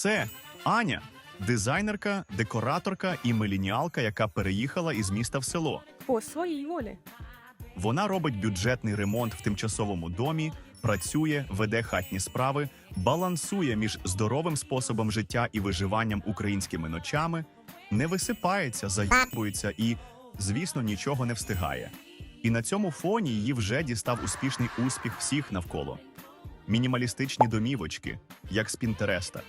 Це Аня, дизайнерка, декораторка і мелініалка, яка переїхала із міста в село. По своїй волі. Вона робить бюджетний ремонт в тимчасовому домі, працює, веде хатні справи, балансує між здоровим способом життя і виживанням українськими ночами, не висипається, заїбується і, звісно, нічого не встигає. І на цьому фоні її вже дістав успішний успіх всіх навколо. Мінімалістичні домівочки, як з Пінтереста.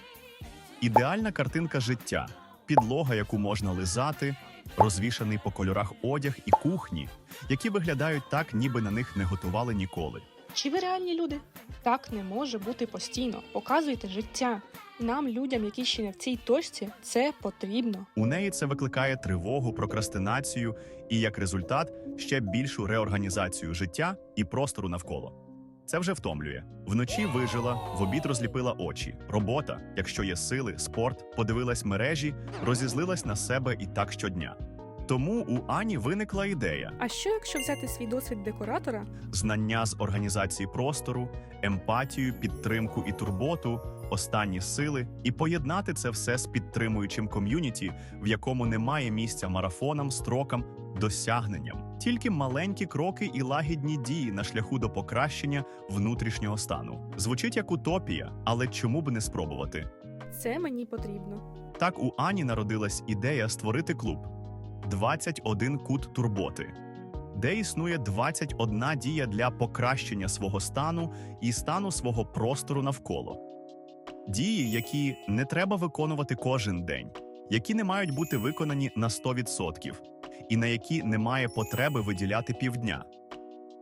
Ідеальна картинка життя, підлога, яку можна лизати, розвішаний по кольорах одяг і кухні, які виглядають так, ніби на них не готували ніколи. Чи ви реальні люди? Так не може бути постійно. Показуйте життя. Нам, людям, які ще не в цій точці, це потрібно. У неї це викликає тривогу, прокрастинацію і, як результат, ще більшу реорганізацію життя і простору навколо. Це вже втомлює. Вночі вижила, в обід розліпила очі. Робота, якщо є сили, спорт, подивилась мережі, розізлилась на себе і так щодня. Тому у Ані виникла ідея А що якщо взяти свій досвід декоратора? знання з організації простору, емпатію, підтримку і турботу, останні сили, і поєднати це все з підтримуючим ком'юніті, в якому немає місця марафонам, строкам, досягненням, тільки маленькі кроки і лагідні дії на шляху до покращення внутрішнього стану. Звучить як утопія, але чому б не спробувати? Це мені потрібно. Так у Ані народилась ідея створити клуб 21 кут турботи, де існує 21 дія для покращення свого стану і стану свого простору навколо. Дії, які не треба виконувати кожен день, які не мають бути виконані на 100% і на які немає потреби виділяти півдня.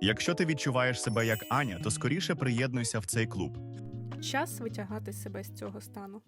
Якщо ти відчуваєш себе як Аня, то скоріше приєднуйся в цей клуб. Час витягати себе з цього стану.